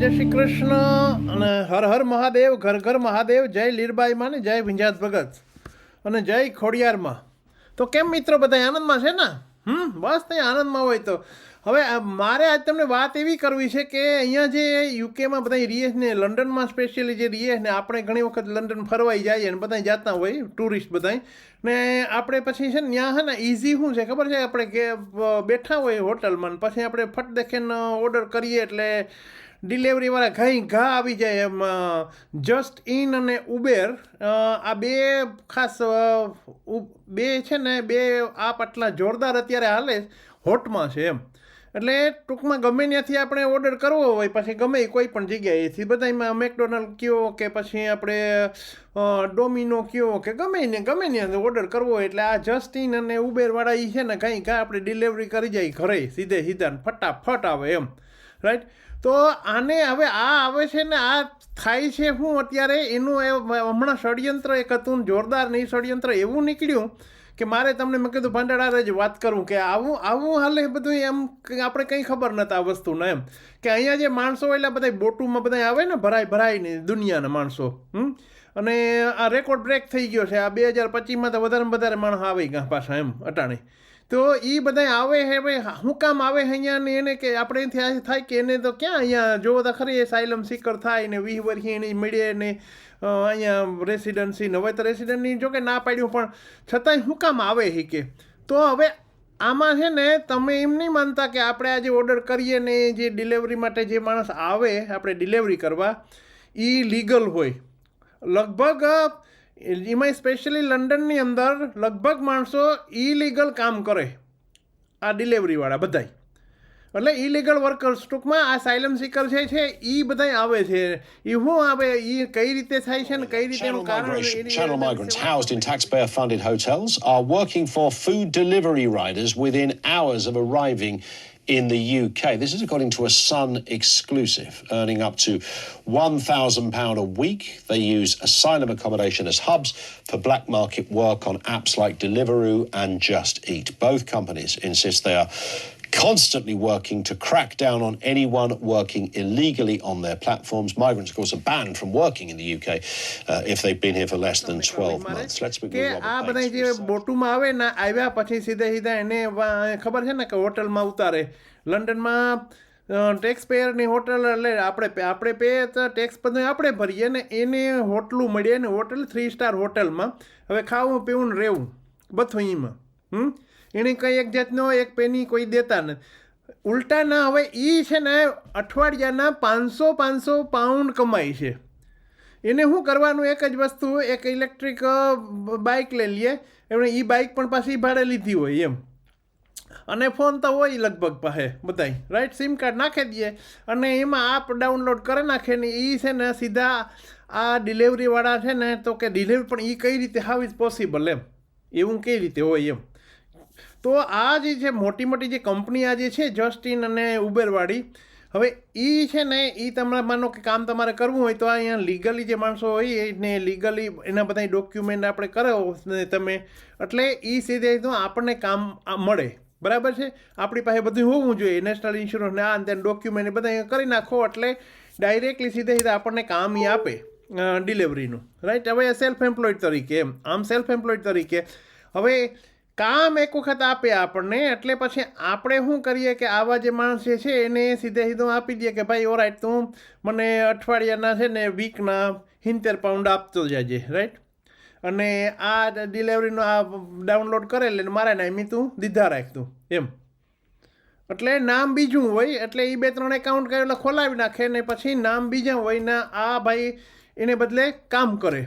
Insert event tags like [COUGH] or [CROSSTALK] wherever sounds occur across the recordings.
જય શ્રી કૃષ્ણ અને હર હર મહાદેવ, ઘર ઘર મહાદેવ, જય લીરબાઈમાં ને જય ભીંજાત ભગત અને જય ખોડિયારમાં. તો કેમ મિત્રો બધા આનંદમાં છે ને? હમ, બસ ત્યાં આનંદમાં હોય તો. હવે મારે આજ તમને વાત એવી કરવી છે કે અહીંયા જે યુકેમાં બધા રીએસ ને, લંડનમાં સ્પેશિયલી જે રીએસ ને, આપણે ઘણી વખત લંડન ફરવાઈ જઈએ ને બધા જતા હોય ટુરિસ્ટ બધા ને આપણે પછી છે ને, ત્યાં છે ને ઇઝી શું છે ખબર છે આપણે કે બેઠા હોય હોટલમાં પછી આપણે ફટ દેખીને ઓર્ડર કરીએ એટલે ડિલિવરીવાળા ઘઈ ઘા આવી જાય એમ જસ્ટ ઇન અને ઉબેર આ બે ખાસ બે છે ને, બે આપ આટલા જોરદાર અત્યારે હાલે હોટમાં છે એમ. એટલે ટૂંકમાં ગમે ત્યાંથી આપણે ઓર્ડર કરવો હોય, પછી ગમે કોઈ પણ જગ્યાએથી બધામાં મેકડોનાલ્ડ કયો કે પછી આપણે ડોમિનો કયો કે ગમે ને, ગમે ત્યાં ઓર્ડર કરવો હોય, એટલે આ જસ્ટિન અને ઉબેરવાળા એ છે ને કંઈ કાંઈ આપણે ડિલિવરી કરી જાય ઘરે, સીધે સીધા ફટાફટ આવે એમ. રાઈટ તો આને હવે આ આવે છે ને, આ થાય છે શું અત્યારે એનું એ હમણાં ષડયંત્ર એક હતું જોરદાર ને ષડયંત્ર એવું નીકળ્યું કે મારે તમને મેં કીધું ભાંડાળારે જ વાત કરું કે આવું આવું હાલે બધું એમ આપણે કંઈ ખબર નતા આ વસ્તુને એમ. કે અહીંયા જે માણસો એટલે બધા બોટુમાં બધા આવે ને, ભરાય ભરાય નહીં દુનિયાના માણસો, હમ? અને આ રેકોર્ડ બ્રેક થઈ ગયો છે, આ બે હજાર પચીસમાં તો વધારે વધારે માણસ આવે ગયા પાછા એમ, અટાણે. તો એ બધા આવે હે ભાઈ, હું કામ આવે હે અહીંયા ને એને કે આપણે અહીંથી થાય કે એને તો ક્યાં અહીંયા જો તો ખરી સાયલમ સિકર થાય ને વીહ વર્ષી એની મળે ને અહીંયા રેસિડન્સી હવે તો રેસિડન્ટની જો કે ના પાડ્યું, પણ છતાંય હું કામ આવે હે કે? તો હવે આમાં છે ને તમે એમ નહીં માનતા કે આપણે આજે ઓર્ડર કરીએ ને જે ડિલિવરી માટે જે માણસ આવે, આપણે ડિલિવરી કરવા એ લીગલ હોય. લગભગ એમાં સ્પેશિયલી લંડનની અંદર લગભગ માણસો ઇલીગલ કામ કરે આ ડિલિવરીવાળા બધાય એટલે ઇલીગલ વર્કર્સ ટૂંકમાં આ સાયલમ સિકર છે છે એ બધાય આવે છે એ શું આવે એ કઈ રીતે થાય છે ને કઈ રીતે Channel, એનું કારણ migration, એની- channel migrants housed in taxpayer funded hotels are working for food delivery riders within hours of arriving in the UK. This is according to a Sun exclusive, earning up to £1,000 a week. They use asylum accommodation as hubs for black market work on apps like Deliveroo and Just Eat. Both companies insist they are constantly working to crack down on anyone working illegally on their platforms. Migrants, of course, are banned from working in the UK uh, if they've been here for less than 12 months. Let's speak કે with આ Robert બધા Bates. જે who's, uh, બોટુમાં આવે ને આવ્યા પછી સીધે સીધા એને વા- ખબર છે ને કે હોટલમાં ઉતારે લંડનમાં ટેક્સ પેયરની હોટલ એટલે આપણે પે- આપણે પે તો ટેક્સ બધું આપણે ભરીએ ને એને હોટલું મળીએ ને હોટલ થ્રી સ્ટાર હોટલમાં હવે ખાવું પીવું ને રહેવું બધું એમાં હમ એને કંઈ એક જાતનો એક પેની કોઈ દેતા નથી ઉલટા ના હવે એ છે ને અઠવાડિયાના પાંચસો પાંચસો પાઉન્ડ કમાય છે. એને શું કરવાનું? એક જ વસ્તુ, એક ઇલેક્ટ્રિક બાઇક લઈ લઈએ. એમણે એ બાઇક પણ પાછી ભાડે લીધી હોય એમ. અને ફોન તો હોય લગભગ પાસે બધાય રાઈટ સિમ કાર્ડ નાખી દઈએ અને એમાં આપ ડાઉનલોડ કરી નાખે ને એ છે ને સીધા આ ડિલિવરીવાળા છે ને તો કે ડિલિવરી પણ એ કઈ રીતે હાવ ઇઝ પોસિબલ એમ. એવું કઈ રીતે હોય એમ. તો આ જે છે મોટી મોટી જે કંપની આ જે છે જસ્ટિન અને ઉબેરવાળી હવે એ છે ને એ તમારે માનો કે કામ તમારે કરવું હોય તો અહીંયા લીગલી જે માણસો હોય, એને લીગલી એના બધા ડોક્યુમેન્ટ આપણે કરો ને તમે. એટલે એ સીધે તો આપણને કામ મળે. બરાબર છે? આપણી પાસે બધું હોવું જોઈએ. નેશનલ ઇન્સ્યોરન્સ ને આ ને ડોક્યુમેન્ટ બધા કરી નાખો એટલે ડાયરેક્ટલી સીધે સીધા આપણને કામ એ આપે ડિલિવરીનું રાઈટ હવે સેલ્ફ એમ્પ્લોયડ તરીકે એમ. આમ સેલ્ફ એમ્પ્લોયડ તરીકે. હવે કામ એક વખત આપે આપણને, એટલે પછી આપણે શું કરીએ કે આવા જે માણસ જે છે એને સીધે સીધું આપી દઈએ કે ભાઈ ઓરાઈટ તું મને અઠવાડિયાના છે ને વીકના સિત્તેર પાઉન્ડ આપતો જાજે રાઈટ અને આ ડિલિવરીનો આ ડાઉનલોડ કરેલ ને મારા નામી તું દીધા રાખતું એમ. એટલે નામ બીજું હોય, એટલે એ બે ત્રણ એકાઉન્ટ એટલે ખોલાવી નાખે ને પછી નામ બીજા હોય ને આ ભાઈ એને બદલે કામ કરે.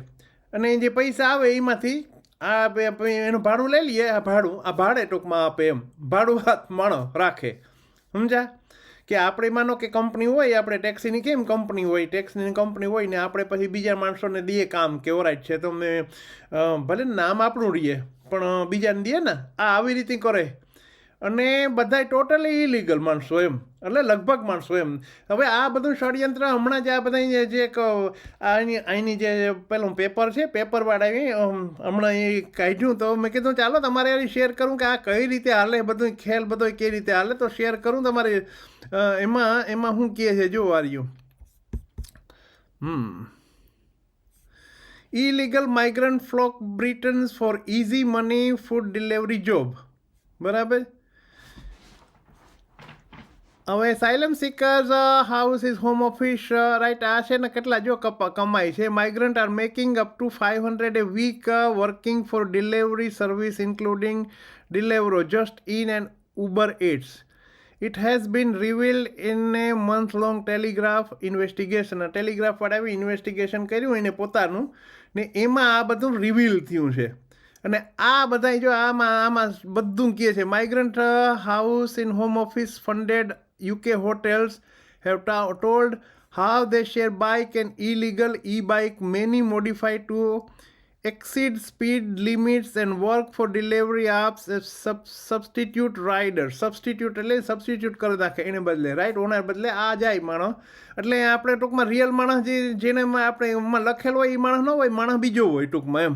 અને જે પૈસા આવે એમાંથી આ એનું ભાડું લઈ લઈએ આ ભાડું આ ભાડે ટૂંકમાં આપે એમ. ભાડું હાથ માણો રાખે. સમજા કે આપણે માનો કે કંપની હોય આપણે ટેક્સીની કેમ કંપની હોય? ટેક્સીની કંપની હોય ને આપણે પછી બીજા માણસોને દઈએ કામ કે ઓરાઈટ છે. તો અ, ભલે નામ આપણું રહીએ પણ બીજાને દઈએ ને આ આવી રીતે કરે. અને બધાય ટોટલી ઇલીગલ માણસો એમ. એટલે લગભગ માણસો એમ. હવે આ બધું ષડયંત્ર હમણાં જ આ બધા જે- અહીંની જે પેલું પેપર છે પેપરવાળા હમણાં એ કાઢ્યું તો મેં કીધું, ચાલો તમારે શેર કરું કે આ કઈ રીતે હાલે બધું ખેલ બધો કઈ રીતે હાલે. તો શેર કરું તમારે. એમાં એમાં શું કહે છે, જો વાર્યું હમ. Illegal migrant flock Britain's for easy money food delivery job બરાબર? હવે asylum seekers house is home office right આ છે ને કેટલા જો કમાય છે. Migrant are making up to five hundred a week working for delivery service including Deliveroo just in and Uber Eats it has been revealed in a month long Telegraph investigation આવી investigation કર્યું, એને પોતાનું, ને એમાં આ બધું reveal થયું છે. અને આ બધા જો આમાં આમાં બધું કહે છે. Migrant house in home office funded UK hotels have told how they share bike and illegal e bike many modify to exceed speed limits and work for delivery apps as sub, substitute rider. Substitute એટલે substitute કરી નાખે, એને બદલે right honour બદલે, આ જાય માણસ એટલે આપણે ટૂંકમાં રિયલ માણસ જે, જેને આપણે એમાં લખેલો હોય એ માણસ ન હોય માણસ બીજો હોય ટૂંકમાં એમ.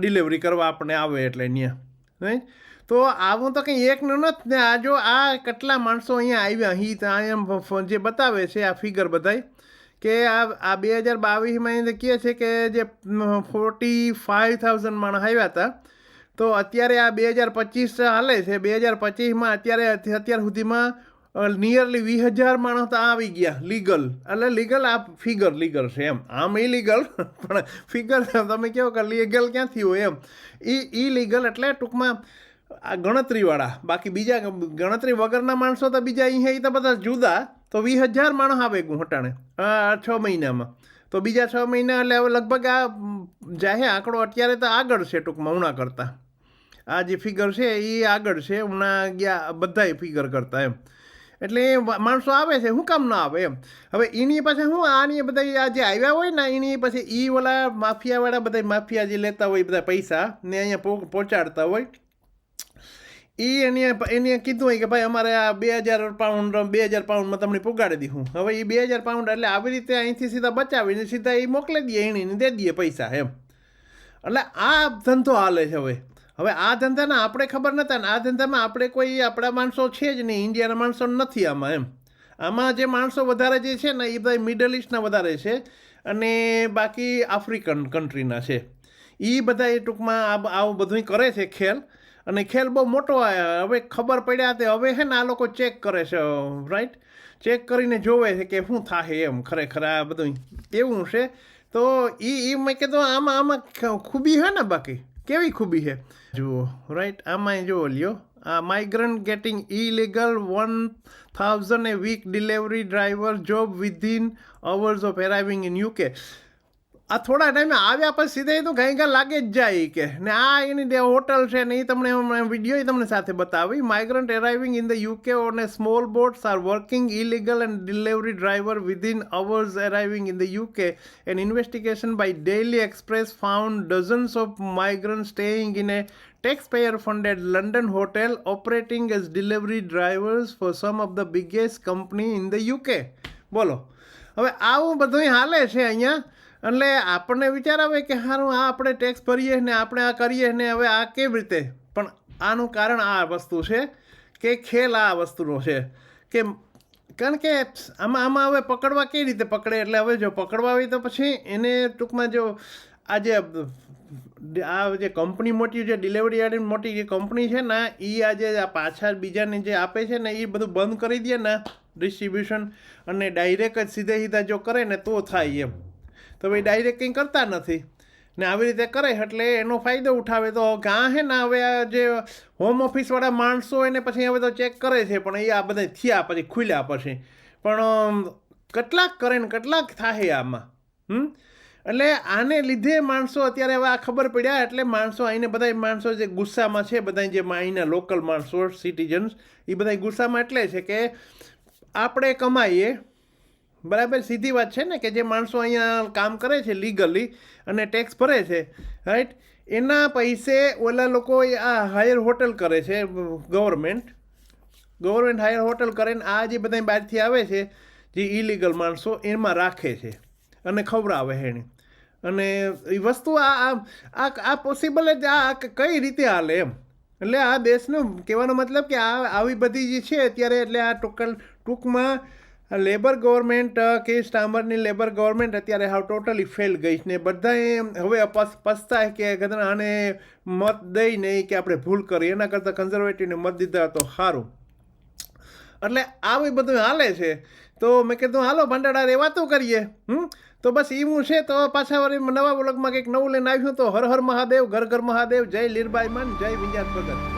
ડિલિવરી કરવા આપણે આવે એટલે ત્યાં રાઈટ તો આવું તો કંઈ એક નથી ને આ જો આ કેટલા માણસો અહીંયા આવ્યા અહીં અહીંયા જે બતાવે છે આ ફિગર બધાય, કે આ આ બે હજાર બાવીસમાં એને કહે છે કે જે ફોર્ટી ફાઇવ થાઉઝન્ડ માણસ આવ્યા હતા, તો અત્યારે આ બે હજાર પચીસ હાલે છે. બે હજાર પચીસમાં અત્યારે અત્યાર સુધીમાં નિયરલી વીસ હજાર માણસ તો આવી ગયા લીગલ એટલે લીગલ આ ફિગર લીગલ છે એમ. આમ ઇલીગલ [LAUGHS] પણ ફિગર તમે કહો કે લીગલ ક્યાંથી હોય એમ. એ ઇલીગલ એટલે ટૂંકમાં આ ગણતરીવાળા, બાકી બીજા ગણતરી વગરના માણસો તો બીજા અહીંયા એ તો બધા જુદા. તો વીસ હજાર માણસ આવે ઘૂંટાણે છ મહિનામાં. તો બીજા છ મહિના એટલે હવે લગભગ આ જાહે આંકડો અત્યારે તો આગળ છે ટૂંકમાં ઉણા કરતાં. આ જે ફિગર છે એ આગળ છે, ઉણા ગયા, બધાય ફિગર કરતાં એમ. એટલે માણસો આવે છે, શું કામ ના આવે એમ. હવે એની પાસે શું આની બધા આ જે આવ્યા હોય ને એની પછી એ ઓલા માફિયાવાળા બધા માફિયા જે લેતા હોય બધા પૈસા ને અહીંયા પહોંચાડતા હોય. એ એને એને કીધું કે ભાઈ અમારે આ બે હજાર પાઉન્ડ બે હજાર પાઉન્ડમાં તમને પુગાડી દીધું. હવે એ બે હજાર પાઉન્ડ એટલે આવી રીતે અહીંથી સીધા બચાવીને સીધા એ મોકલી દઈએ એને દે દઈએ પૈસા એમ. એટલે આ ધંધો હાલે છે હવે. હવે આ ધંધાના આપણે ખબર નહોતા ને આ ધંધામાં આપણે કોઈ આપણા માણસો છે જ નહીં, ઇન્ડિયાના માણસો નથી આમાં એમ. આમાં જે માણસો વધારે જે છે ને એ બધા મિડલ ઇસ્ટના વધારે છે અને બાકી આફ્રિકન કન્ટ્રીના છે. એ બધા એ ટૂંકમાં આ આવું બધું કરે છે ખેલ. અને ખેલ બહુ મોટો હવે ખબર પડ્યા તે હવે છે ને આ લોકો ચેક કરે છે રાઈટ ચેક કરીને જોવે છે કે શું થાય એમ ખરેખર આ બધું. એવું છે. તો એ એ મેં કીધું, આમાં આમાં ખૂબી છે ને બાકી? કેવી ખૂબી છે જુઓ રાઈટ આમાં જુઓ લ્યો. આ migrant getting illegal one thousand a week delivery driver job within hours of arriving in UK આ થોડા ટાઈમે આવ્યા પછી સીધા તો કંઈ કાંઈ લાગે જ જાય કે. ને આ એની જે હોટલ છે ને એ તમને વીડિયો તમને સાથે બતાવી. Migrant arriving in the UK on a small boats are working illegal and delivery driver within hours arriving in the UK an investigation by Daily Express found dozens of migrant staying in a taxpayer funded London hotel operating as delivery drivers for some of the biggest company in the UK બોલો. હવે આવું બધું હાલે છે અહીંયા? એટલે આપણને વિચાર આવે કે સારું આ આપણે ટેક્સ ભરીએ ને આપણે આ કરીએ ને હવે આ કેવી રીતે? પણ આનું કારણ આ વસ્તુ છે કે ખેલ આ વસ્તુનો છે. કે કારણ કે આમાં આમાં હવે પકડવા કઈ રીતે પકડે? એટલે હવે જો પકડવા હોય તો પછી એને ટૂંકમાં જો આ જે આ જે કંપની મોટી જે ડિલિવરી વાળી મોટી જે કંપની છે ને એ આજે પાછા બીજાને જે આપે છે ને એ બધું બંધ કરી દે ને ડિસ્ટ્રીબ્યુશન અને ડાયરેક્ટ જ સીધે સીધા જો કરે ને તો થાય એમ. તો ભાઈ ડાયરેક્ટ કરતા નથી. ને આવી રીતે કરે એટલે એનો ફાયદો ઉઠાવે. તો ગાં હે ને હવે આ જે હોમ ઓફિસવાળા માણસો એને પછી હવે તો ચેક કરે છે, પણ એ આ બધા થયા પછી, ખુલ્યા પછી. પણ કેટલાક કરે ને કેટલાક થાય આમાં. હમ? એટલે આને લીધે માણસો અત્યારે હવે આ ખબર પડ્યા એટલે માણસો અહીંને બધા માણસો જે ગુસ્સામાં છે બધા જે અહીંના લોકલ માણસો સિટીઝન્સ એ બધા ગુસ્સામાં એટલે છે કે આપણે કમાઈએ બરાબર, સીધી વાત છે ને કે જે માણસો અહીંયા કામ કરે છે લીગલી અને ટેક્સ ભરે છે રાઈટ એના પૈસે ઓલા લોકો આ હાયર હોટલ કરે છે ગવર્મેન્ટ ગવર્મેન્ટ હાયર હોટલ કરે ને આ જે બધા બહારથી આવે છે, જે ઇલીગલ માણસો, એમાં રાખે છે અને ખવડાવે એને. અને એ વસ્તુ આ આ આ પોસિબલ જ આ કઈ રીતે હાલે એમ? એટલે આ દેશનો કહેવાનો મતલબ કે આ, આવી બધી જે છે અત્યારે એટલે આ ટોકલ ટૂંકમાં લેબર ગવર્મેન્ટ કે સ્ટામરની લેબર ગવર્મેન્ટ અત્યારે હાવ ટોટલી ફેલ ગઈ છે ને બધાએ હવે પસ પસ્તાય કે કદાચ આને મત દઈ નહીં કે આપણે ભૂલ કરી. એના કરતાં કન્ઝર્વેટિવને મત દીધા તો સારું એટલે આવી બધું હાલે છે. તો મેં કીધું, હાલો ભંડારા રે વાતો કરીએ. હમ? તો બસ એવું છે. તો પાછા વળી નવા બ્લોગમાં કંઈક નવું લઈને આવ્યું તો હર હર મહાદેવ, ઘર ઘર મહાદેવ, જય લીરબાઈ મન, જય વિંજાત ભગત.